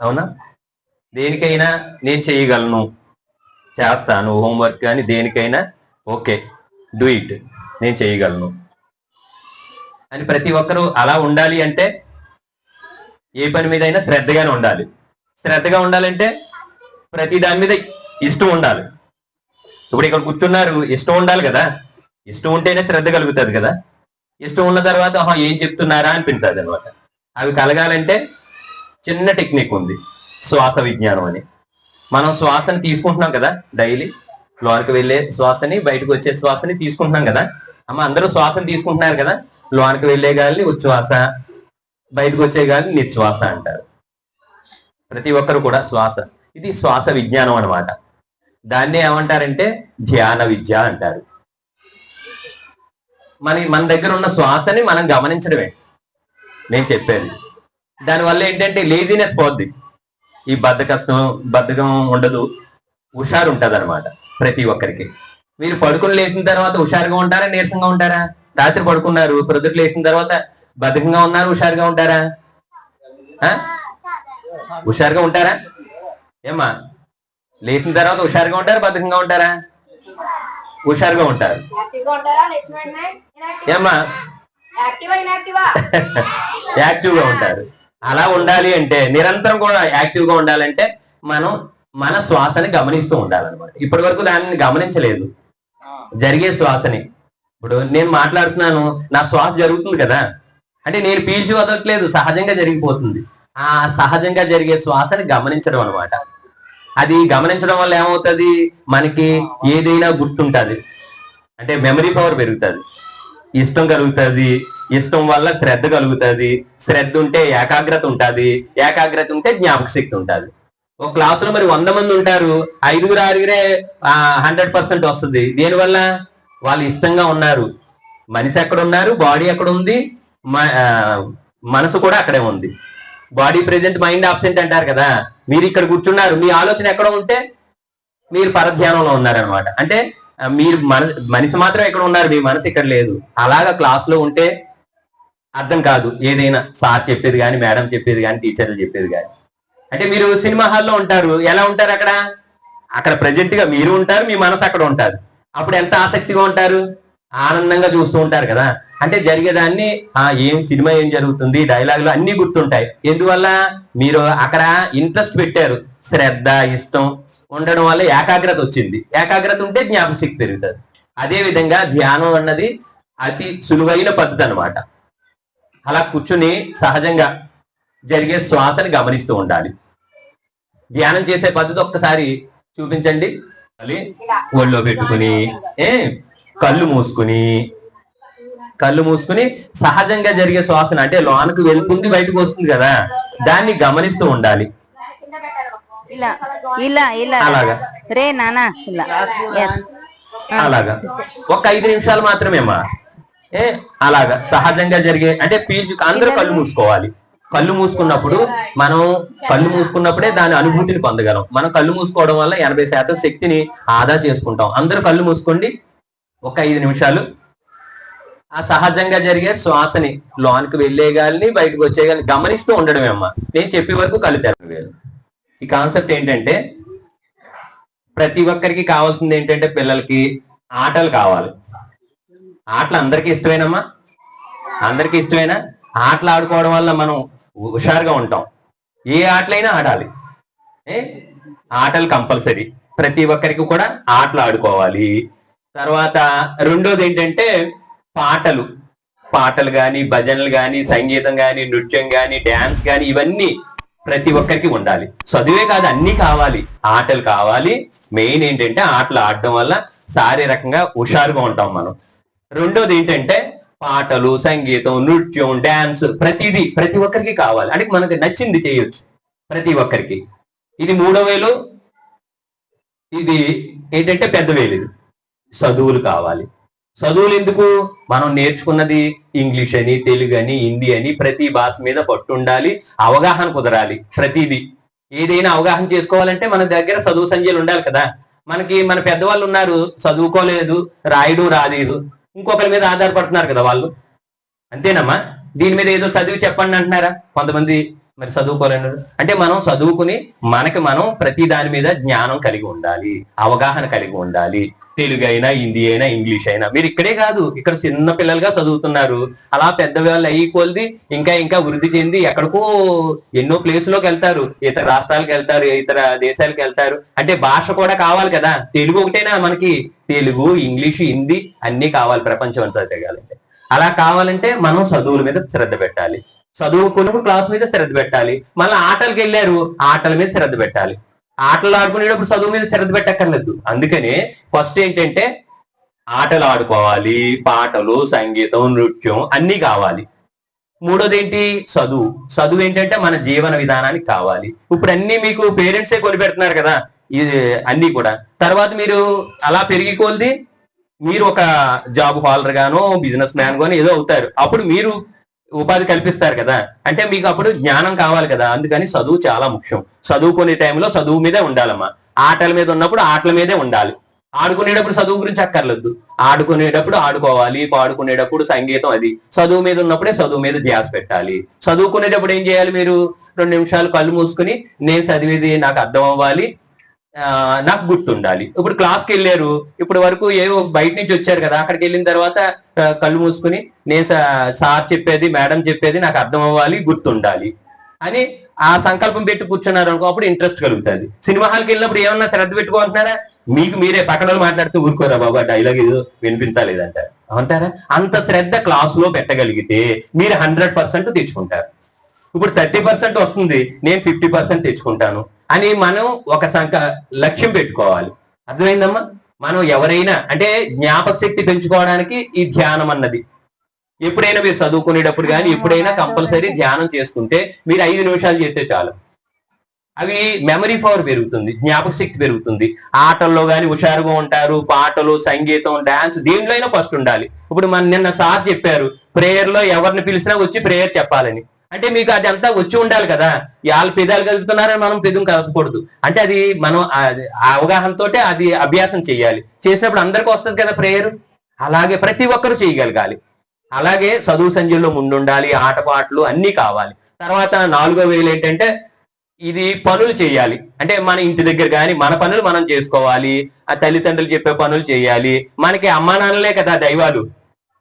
అవునా? దేనికైనా నేను చేయగలను. చేస్తాను. హోంవర్క్ కానీ దేనికైనా ఓకే. Do it. నేను చేయగలను. అని ప్రతి ఒక్కరూ అలా ఉండాలి అంటే ఏ పని మీద అయినా శ్రద్ధగానే ఉండాలి. శ్రద్ధగా ఉండాలంటే ప్రతి దాని మీద ఇష్టం ఉండాలి. ఇప్పుడు ఇక్కడ కూర్చున్నారు. ఇష్టం ఉండాలి కదా. ఇష్టం ఉంటేనే శ్రద్ధ కలుగుతుంది కదా. ఇష్టం ఉన్న తర్వాత ఏం చెప్తున్నారా? అనిపిస్తుంది అనమాట అవి కలగాలంటే చిన్న టెక్నిక్ ఉంది. శ్వాస విజ్ఞానం అని. మనం శ్వాసని తీసుకుంటున్నాం కదా డైలీ లోనికి వెళ్ళే శ్వాసని బయటకు వచ్చే శ్వాసని తీసుకుంటున్నాం కదా. అమ్మ అందరూ శ్వాసని తీసుకుంటున్నారు కదా. లోనికి వెళ్ళే గాలిని ఉచ్ఛ్వాస బయటకు వచ్చే గాలిని నిశ్వాస అంటారు. ప్రతి ఒక్కరు కూడా శ్వాస. ఇది శ్వాస విజ్ఞానం అన్నమాట. దాన్ని ఏమంటారంటే ధ్యాన విద్య అంటారు. మన మన దగ్గర ఉన్న శ్వాసని మనం గమనించడమే. నేను చెప్పేది. దానివల్ల ఏంటంటే లేజినెస్ పోద్ది. ఈ బద్ధకష్టం బద్ధకం ఉండదు. హుషారు ఉంటది అనమాట ప్రతి ఒక్కరికి. మీరు పడుకుని లేచిన తర్వాత హుషారుగా ఉంటారా నీరసంగా ఉంటారా? రాత్రి పడుకున్నారు ప్రొద్దుట లేచిన తర్వాత బద్ధకంగా ఉన్నారు హుషారుగా ఉంటారా? హుషారుగా ఉంటారా? ఏమ్మా? లేచిన తర్వాత హుషారుగా ఉంటారా బద్ధకంగా ఉంటారా? హుషారుగా ఉంటారు. ఇన్యాక్టివా యాక్టివ్గా ఉంటారు. అలా ఉండాలి అంటే నిరంతరం కూడా యాక్టివ్గా ఉండాలంటే మనం మన శ్వాసని గమనిస్తూ ఉండాలన్నమాట. ఇప్పటి వరకు దానిని గమనించలేదు. జరిగే శ్వాసని. ఇప్పుడు నేను మాట్లాడుతున్నాను నా శ్వాస జరుగుతుంది కదా. అంటే నేను పీల్చి వదలట్లేదు సహజంగా జరిగిపోతుంది. ఆ సహజంగా జరిగే శ్వాసని గమనించడం అన్నమాట. అది గమనించడం వల్ల ఏమవుతుంది? మనకి ఏదైనా గుర్తుంటది. అంటే మెమరీ పవర్ పెరుగుతుంది. ఇష్టం కలుగుతుంది. ఇష్టం వల్ల శ్రద్ధ కలుగుతుంది. శ్రద్ధ ఉంటే ఏకాగ్రత ఉంటుంది. ఏకాగ్రత ఉంటే జ్ఞాపక శక్తి ఉంటుంది. ఒక క్లాసులో మరి వంద మంది ఉంటారు. ఐదుగురు ఆరుగురే హండ్రెడ్ పర్సెంట్ వస్తుంది. దేనివల్ల? వాళ్ళు ఇష్టంగా ఉన్నారు. మనిషి ఎక్కడ ఉన్నారు? బాడీ ఎక్కడ ఉంది? మ- మనసు కూడా అక్కడే ఉంది. బాడీ ప్రెజెంట్ మైండ్ ఆబ్సెంట్ అంటారు కదా. మీరు ఇక్కడ కూర్చున్నారు. మీ ఆలోచన ఎక్కడ ఉంటే మీరు పరధ్యానంలో ఉన్నారనమాట అంటే మీరు మనసు మనిషి మాత్రం ఎక్కడ ఉన్నారు? మీ మనసు ఇక్కడ లేదు. అలాగా క్లాస్లో ఉంటే అర్థం కాదు. ఏదైనా సార్ చెప్పేది కానీ మేడం చెప్పేది కానీ టీచర్లు చెప్పేది కానీ అంటే మీరు సినిమా హాల్లో ఉంటారు. ఎలా ఉంటారు అక్కడ? అక్కడ ప్రజెంట్గా మీరు ఉంటారు మీ మనసు అక్కడ ఉంటారు. అప్పుడు ఎంత ఆసక్తిగా ఉంటారు? ఆనందంగా చూస్తూ ఉంటారు కదా. అంటే జరిగేదాన్ని ఆ ఏం సినిమా ఏం జరుగుతుంది డైలాగులు అన్ని గుర్తుంటాయి. ఎందువల్ల? మీరు అక్కడ ఇంట్రెస్ట్ పెట్టారు. శ్రద్ధ ఇష్టం ఉండడం వల్ల ఏకాగ్రత వచ్చింది. ఏకాగ్రత ఉంటే జ్ఞాపశక్తి పెరుగుతుంది. అదే విధంగా ధ్యానం అన్నది అతి సులువైన పద్ధతి అన్నమాట. అలా కూర్చుని సహజంగా జరిగే శ్వాసని గమనిస్తూ ఉండాలి. ధ్యానం చేసే పద్ధతి ఒక్కసారి చూపించండి. మళ్ళీ ఒళ్ళో పెట్టుకుని ఏ కళ్ళు మూసుకుని కళ్ళు మూసుకుని సహజంగా జరిగే శ్వాసన అంటే లోనకు వెళ్తుంది బయటకు వస్తుంది కదా దాన్ని గమనిస్తూ ఉండాలి. ఇలా ఇలా ఇలా. అలాగా. రే నానా ఇలా. అలాగా. ఒక ఐదు నిమిషాలు మాత్రమేమా ఏ అలాగా. సహజంగా జరిగే అంటే పీల్చు అందరూ కళ్ళు మూసుకోవాలి. కళ్ళు మూసుకున్నప్పుడు మనం కళ్ళు మూసుకున్నప్పుడే దాని అనుభూతిని పొందగలం. మనం కళ్ళు మూసుకోవడం వల్ల ఎనభై శాతం శక్తిని ఆదా చేసుకుంటాం. అందరూ కళ్ళు మూసుకోండి. ఒక ఐదు నిమిషాలు. ఆ సహజంగా జరిగే శ్వాసని లోనికి వెళ్ళే గాలిని బయటకు వచ్చే గాలిని గమనిస్తూ ఉండడమే అమ్మా నేను చెప్పే వరకు కళ్ళు తెరవేలు ఈ కాన్సెప్ట్ ఏంటంటే ప్రతి ఒక్కరికి కావాల్సింది ఏంటంటే పిల్లలకి ఆటలు కావాలి. ఆటలు అందరికీ ఇష్టమేనమ్మా? అందరికీ ఇష్టమేనా? ఆటలు ఆడుకోవడం వల్ల మనం హుషారుగా ఉంటాం. ఏ ఆటలైనా ఆడాలి. ఏ? ఆటలు కంపల్సరీ. ప్రతి ఒక్కరికి కూడా ఆటలు ఆడుకోవాలి. తర్వాత రెండోది ఏంటంటే పాటలు. పాటలు కానీ భజనలు కానీ సంగీతం కానీ నృత్యం కానీ డ్యాన్స్ కానీ ఇవన్నీ ప్రతి ఒక్కరికి ఉండాలి. చదువే కాదు అన్ని కావాలి. ఆటలు కావాలి. మెయిన్ ఏంటంటే ఆటలు ఆడడం వల్ల శారీరకంగా హుషారుగా ఉంటాం మనం. రెండోది ఏంటంటే పాటలు సంగీతం నృత్యం డ్యాన్స్ ప్రతిదీ ప్రతి ఒక్కరికి కావాలి. అంటే మనకి నచ్చింది చేయొచ్చు ప్రతి ఒక్కరికి. ఇది మూడో వేలు. ఇది ఏంటంటే పెద్ద వేలు ఇది. చదువులు కావాలి. చదువులు ఎందుకు? మనం నేర్చుకున్నది ఇంగ్లీష్ అని తెలుగు అని హిందీ అని ప్రతి భాష మీద పట్టు ఉండాలి అవగాహన కుదరాలి ప్రతిదీ. ఏదైనా అవగాహన చేసుకోవాలంటే మన దగ్గర చదువు సంజయలు ఉండాలి కదా. మనకి మన పెద్దవాళ్ళు ఉన్నారు చదువుకోలేదు రాయడం రాలేదు ఇంకొకరి మీద ఆధారపడుతున్నారు కదా వాళ్ళు? అంతేనమ్మా? దీని మీద ఏదో చదివి చెప్పండి అంటున్నారా? కొంతమంది మరి చదువుకోలేను అంటే మనం చదువుకుని మనకి మనం ప్రతి దాని మీద జ్ఞానం కలిగి ఉండాలి అవగాహన కలిగి ఉండాలి. తెలుగు అయినా హిందీ అయినా ఇంగ్లీష్ అయినా మీరు ఇక్కడే కాదు ఇక్కడ చిన్న పిల్లలుగా చదువుతున్నారు. అలా పెద్దవాళ్ళు అయ్యి కొలిది ఇంకా ఇంకా వృద్ధి చెంది ఎక్కడికో ఎన్నో ప్లేసులోకి వెళ్తారు. ఇతర రాష్ట్రాలకు వెళ్తారు ఇతర దేశాలకు వెళ్తారు. అంటే భాష కూడా కావాలి కదా. తెలుగు ఒకటేనా మనకి? తెలుగు ఇంగ్లీష్ హిందీ అన్ని కావాలి ప్రపంచం అంతా తెగాలంటే. అలా కావాలంటే మనం చదువుల మీద శ్రద్ధ పెట్టాలి. చదువుకున్నప్పుడు క్లాస్ మీద శ్రద్ధ పెట్టాలి. మళ్ళీ ఆటలకు వెళ్ళారు ఆటల మీద శ్రద్ధ పెట్టాలి. ఆటలు ఆడుకునేటప్పుడు చదువు మీద శ్రద్ధ పెట్టక్కర్లేదు. అందుకనే ఫస్ట్ ఏంటంటే ఆటలు ఆడుకోవాలి పాటలు సంగీతం నృత్యం అన్ని కావాలి. మూడోది ఏంటి చదువు. చదువు ఏంటంటే మన జీవన విధానానికి కావాలి. ఇప్పుడు అన్ని మీకు పేరెంట్సే కొనిపెడుతున్నారు కదా ఇది అన్ని కూడా. తర్వాత మీరు అలా పెరిగి కొలిది మీరు ఒక జాబ్ హోల్డర్ గానో బిజినెస్ మ్యాన్ గానో ఏదో అవుతారు. అప్పుడు మీరు ఉపాధి కల్పిస్తారు కదా. అంటే మీకు అప్పుడు జ్ఞానం కావాలి కదా. అందుకని చదువు చాలా ముఖ్యం. చదువుకునే టైంలో చదువు మీదే ఉండాలమ్మా. ఆటల మీద ఉన్నప్పుడు ఆటల మీదే ఉండాలి. ఆడుకునేటప్పుడు చదువు గురించి అక్కర్లేదు. ఆడుకునేటప్పుడు ఆడుకోవాలి. పాడుకునేటప్పుడు సంగీతం అది. చదువు మీద ఉన్నప్పుడే చదువు మీద ధ్యాస పెట్టాలి. చదువుకునేటప్పుడు ఏం చేయాలి మీరు? రెండు నిమిషాలు కళ్ళు మూసుకుని నేను చదివేది నాకు అర్థం అవ్వాలి. ఆ, నాకు గుర్తుండాలి. ఇప్పుడు క్లాస్కి వెళ్ళారు. ఇప్పుడు వరకు ఏవో బయట నుంచి వచ్చారు కదా. అక్కడికి వెళ్ళిన తర్వాత కళ్ళు మూసుకుని నేను సార్ చెప్పేది మేడం చెప్పేది నాకు అర్థం అవ్వాలి గుర్తుండాలి అని ఆ సంకల్పం పెట్టి కూర్చున్నారు అనుకో అప్పుడు ఇంట్రెస్ట్ కలుగుతుంది. సినిమా హాల్కి వెళ్ళినప్పుడు ఏమన్నా శ్రద్ధ పెట్టుకుంటున్నారా మీకు మీరే పక్కన వాళ్ళు మాట్లాడుతూ ఊరుకోరా బాబా డైలాగ్ ఏదో వినిపించలేదంట అంటారా అంత శ్రద్ధ క్లాస్లో పెట్టగలిగితే మీరు హండ్రెడ్ పర్సెంట్ తెచ్చుకుంటారు. ఇప్పుడు థర్టీ పర్సెంట్ వస్తుంది నేను ఫిఫ్టీ పర్సెంట్ తెచ్చుకుంటాను అని మనం ఒక సంక లక్ష్యం పెట్టుకోవాలి. అర్థమైందమ్మా? మనం ఎవరైనా అంటే జ్ఞాపక శక్తి పెంచుకోవడానికి ఈ ధ్యానం అన్నది. ఎప్పుడైనా మీరు చదువుకునేటప్పుడు కానీ ఎప్పుడైనా కంపల్సరీ ధ్యానం చేసుకుంటే మీరు ఐదు నిమిషాలు చేస్తే చాలు. అవి మెమరీ పవర్ పెరుగుతుంది జ్ఞాపక శక్తి పెరుగుతుంది. ఆటల్లో కానీ హుషారుగా ఉంటారు పాటలు సంగీతం డాన్స్ దేంట్లో అయినా ఫస్ట్ ఉండాలి. ఇప్పుడు మన నిన్న సార్ చెప్పారు ప్రేయర్లో ఎవరిని పిలిచినా వచ్చి ప్రేయర్ చెప్పాలని. అంటే మీకు అది అంతా వచ్చి ఉండాలి కదా. వాళ్ళు పెదాలు కలుపుతున్నారని మనం పెదం కలపకూడదు అంటే అది మనం అవగాహనతో అది అభ్యాసం చేయాలి. చేసినప్పుడు అందరికీ వస్తుంది కదా ప్రేయర్ అలాగే ప్రతి ఒక్కరు చేయగలగాలి. అలాగే చదువు సంధ్యలో ముందుండాలి ఆటపాటలు అన్ని కావాలి. తర్వాత నాలుగో వేలు ఏంటంటే ఇది పనులు చేయాలి. అంటే మన ఇంటి దగ్గర కానీ మన పనులు మనం చేసుకోవాలి. ఆ తల్లిదండ్రులు చెప్పే పనులు చేయాలి. మనకి అమ్మా నాన్నలే కదా దైవాలు.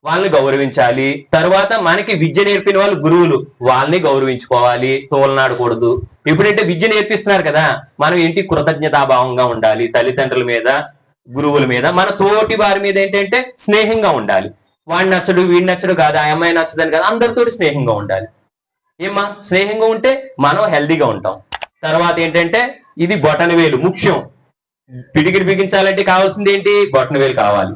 వాళ్ళని గౌరవించాలి. తర్వాత మనకి విద్య నేర్పిన వాళ్ళు గురువులు వాళ్ళని గౌరవించుకోవాలి. తోలనాడకూడదు ఇప్పుడంటే విద్య నేర్పిస్తున్నారు కదా మనం ఏంటి కృతజ్ఞతాభావంగా ఉండాలి. తల్లిదండ్రుల మీద గురువుల మీద మన తోటి వారి మీద ఏంటంటే స్నేహంగా ఉండాలి. వాడు నచ్చడు వీడు నచ్చడు కాదు ఆ అమ్మాయి నచ్చదని కాదు అందరితోటి స్నేహంగా ఉండాలి. ఏమా స్నేహంగా ఉంటే మనం హెల్దీగా ఉంటాం. తర్వాత ఏంటంటే ఇది బొటన వేలు ముఖ్యం. పిడికిడి బిగించాలంటే కావాల్సింది ఏంటి? బొటన వేలు కావాలి.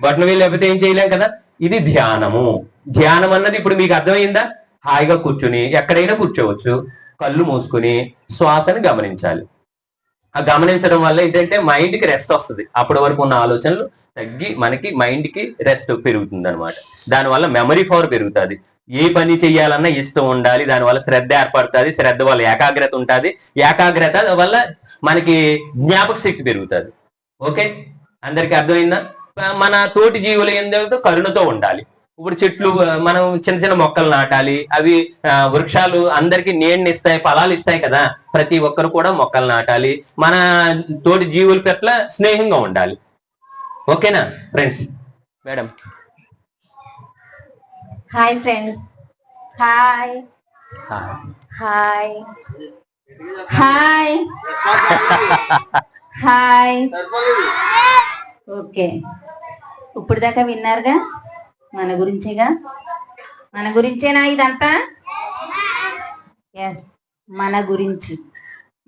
బొటన వేలు లేకపోతే ఏం చేయలేం కదా? ఇది ధ్యానము. ధ్యానం అన్నది ఇప్పుడు మీకు అర్థమైందా? హాయిగా కూర్చుని ఎక్కడైనా కూర్చోవచ్చు. కళ్ళు మూసుకుని శ్వాసను గమనించాలి. ఆ గమనించడం వల్ల ఏంటంటే మైండ్కి రెస్ట్ వస్తుంది. అప్పటి వరకు ఉన్న ఆలోచనలు తగ్గి మనకి మైండ్కి రెస్ట్ పెరుగుతుంది అనమాట దానివల్ల మెమరీ పవర్ పెరుగుతుంది. ఏ పని చేయాలన్నా ఇష్టం ఉండాలి. దానివల్ల శ్రద్ధ ఏర్పడుతుంది. శ్రద్ధ వల్ల ఏకాగ్రత ఉంటుంది. ఏకాగ్రత వల్ల మనకి జ్ఞాపక శక్తి పెరుగుతుంది. ఓకే? అందరికి అర్థమైందా? మన తోటి జీవులు ఏంటంటే కరుణతో ఉండాలి. ఇప్పుడు చెట్లు మనం చిన్న చిన్న మొక్కలు నాటాలి అవి వృక్షాలు అందరికి నీడని ఇస్తాయి ఫలాలు ఇస్తాయి కదా. ప్రతి ఒక్కరు కూడా మొక్కలు నాటాలి. మన తోటి జీవుల పట్ల స్నేహంగా ఉండాలి. ఓకేనా friends? Madam. Hi friends. Hi. Hi. Hi. Hi. Okay. ఇప్పుడు దాకా విన్నారుగా? మన గురించేగా? మన గురించేనా ఇదంతా? ఎస్ మన గురించి.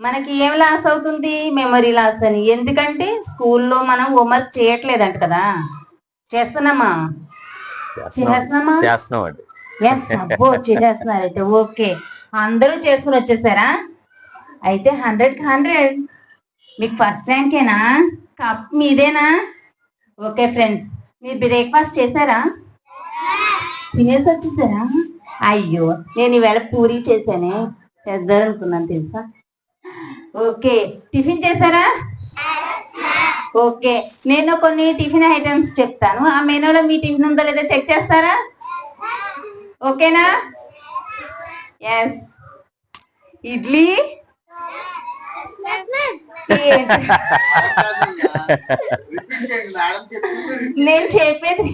మనకి ఏం లాస్ అవుతుంది? మెమరీ లాస్ అని. ఎందుకంటే స్కూల్లో మనం హోంవర్క్ చేయట్లేదంట కదా? చేస్తున్నామా? చేస్తున్నామా? ఎస్ అబ్బో చేసేస్తున్నారు అయితే ఓకే. అందరూ చేసుకుని వచ్చేసారా? అయితే హండ్రెడ్కి హండ్రెడ్. మీకు ఫస్ట్ ర్యాంకేనా కప్ మీదేనా? ఓకే ఫ్రెండ్స్ మీరు బ్రేక్ఫాస్ట్ చేశారా? తినేసి వచ్చేసారా? అయ్యో నేను ఈవేళ పూరి చేశానే చేద్దారు అనుకున్నాను తెలుసా? ఓకే టిఫిన్ చేశారా? ఓకే నేను కొన్ని టిఫిన్ ఐటమ్స్ చెప్తాను. ఆ మెనూలో మీ టిఫిన్ ఉందో లేదో చెక్ చేస్తారా? ఓకేనా? ఎస్ ఇడ్లీ? ఏంటి? నేను చెప్పేది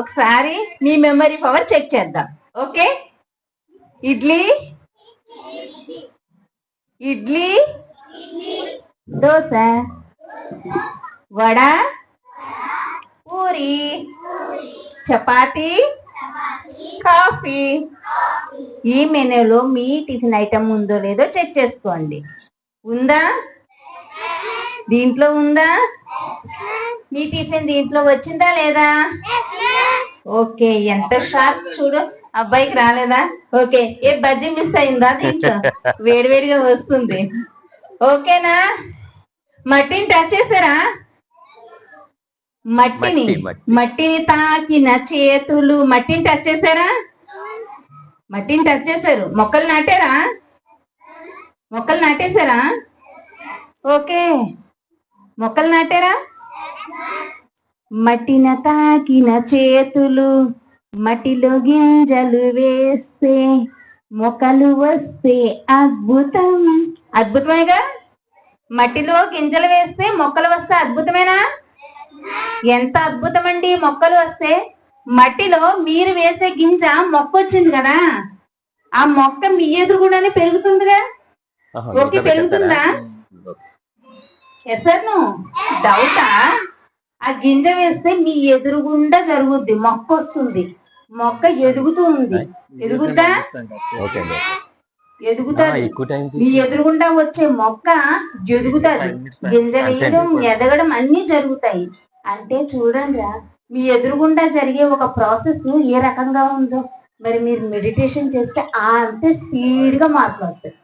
ఒకసారి మీ మెమరీ పవర్ చెక్ చేద్దాం. ఓకే ఇడ్లీ? ఇడ్లీ? దోశ? వడ? పూరి? చపాతి? కాఫీ? ఈ మెనూలో మీ టిఫిన్ ఐటమ్ ఉందో లేదో చెక్ చేసుకోండి. ఉందా? దీంట్లో ఉందా? మీ టిఫిన్ దీంట్లో వచ్చిందా లేదా? ఓకే ఎంత షార్ప్ చూడు. అబ్బాయికి రాలేదా? ఓకే ఏ బజ్జీ మిస్ అయిందా దీంట్లో? వేడివేడిగా వస్తుంది. ఓకేనా? మట్టిని టచ్ చేసారా మట్టిని మట్టి, మట్టి. మట్టిని తాకిన చేతులు మట్టిని టచ్ చేసారా మట్టిని టచ్ చేశారు. మొక్కలు నాటారా? మొక్కలు నాటేశారా? ఓకే. మొక్కలు నాటారా? మట్టిన తాకిన చేతులు మట్టిలో గింజలు వేస్తే మొక్కలు వస్తే అద్భుతం. అద్భుతమేగా? మట్టిలో గింజలు వేస్తే మొక్కలు వస్తే అద్భుతమేనా? ఎంత అద్భుతం అండి మొక్కలు వస్తే. మట్టిలో మీరు వేసే గింజ మొక్క వచ్చింది కదా. ఆ మొక్క మీ ఎదురుగుండానే పెరుగుతుందిగా. ఆహా, ఓకే ఇంకా పెరుగుతుందా? పెట్టేస్తారా? ఎస్ సార్ డౌటా ఆ? గింజ వేస్తే మీ ఎదురుగుండా జరుగుద్ది. మొక్క వస్తుంది. మొక్క ఎదుగుతూ ఉంది. ఎదుగుద్దా? ఆ, ఎదుగుతుంది మీ ఎదురుగుండా వచ్చే మొక్క ఎదుగుతుంది. గింజ వేయడం ఎదగడం అన్ని జరుగుతాయి. అంటే చూడండి మీ ఎదురుగుండా జరిగే ఒక ప్రాసెస్ ఏ రకంగా ఉందో. మరి మీరు మెడిటేషన్ చేస్తే ఆ అంతే స్పీడ్గా మార్పులు వస్తాయి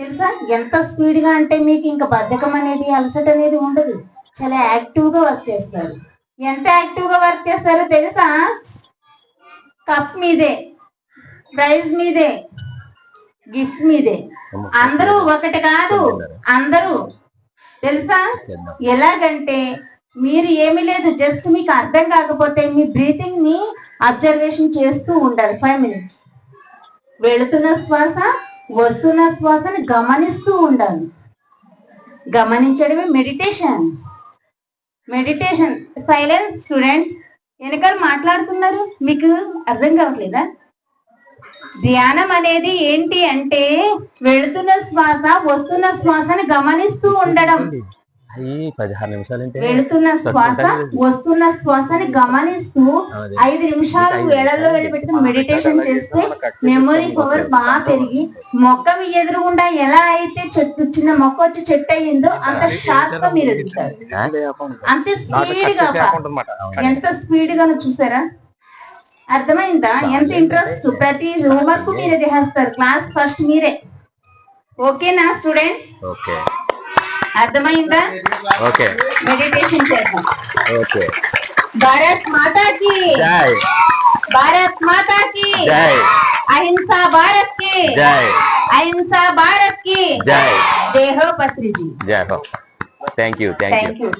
తెలుసా? ఎంత స్పీడ్గా అంటే మీకు ఇంకా బద్ధకం అనేది అలసట అనేది ఉండదు. చాలా యాక్టివ్గా వర్క్ చేస్తారు. ఎంత యాక్టివ్గా వర్క్ చేస్తారో తెలుసా? కప్ మీదే ప్రైజ్ మీదే గిఫ్ట్ మీదే. అందరూ ఒకటి కాదు అందరూ. తెలుసా? ఎలాగంటే మీరు ఏమీ లేదు జస్ట్ మీకు అర్థం కాకపోతే మీ బ్రీతింగ్ని అబ్జర్వేషన్ చేస్తూ ఉండాలి. Five minutes. వెళుతున్న శ్వాస వస్తున్న శ్వాసని గమనిస్తూ ఉండాలి. గమనించడమే మెడిటేషన్ మెడిటేషన్ సైలెన్స్ స్టూడెంట్స్ వెనకాల మాట్లాడుతున్నారు? మీకు అర్థం కావట్లేదా? ధ్యానం అనేది ఏంటి అంటే వెళుతున్న శ్వాస వస్తున్న శ్వాసను గమనిస్తూ ఉండడం. అయ్యి పదహారు నిమిషాలు వెళుతున్న శ్వాస వస్తున్న శ్వాసని గమనిస్తూ. ఐదు నిమిషాలు వేళల్లో వెళ్ళి పెట్టుకుని మెడిటేషన్ చేస్తే మెమొరీ పవర్ బాగా పెరిగి మొక్క మీ ఎదురుగుండా ఎలా అయితే చెట్టు చిన్న మొక్క వచ్చి చెట్టు అయ్యిందో అంత షార్ప్గా మీరు ఎదుగుతారు. అంత స్పీడ్గా ఎంత స్పీడ్గా చూసారా? అర్థమైందా? ఎంత ఇంట్రెస్ట్ ప్రతి హోంవర్క్ మీరే చేస్తారు క్లాస్ ఫస్ట్ మీరే. ఓకేనా స్టూడెంట్స్ ఓకే అర్థమైందా? ఓకే. మెడిటేషన్ చేద్దాం. ఓకే. భారత్ మాతా కి జై. భారత్ మాతా కి జై. అహింసా భారత్కి జై. అహింసా భారత్కి జై. జై హో పత్రిజీ. జై హో. You thank you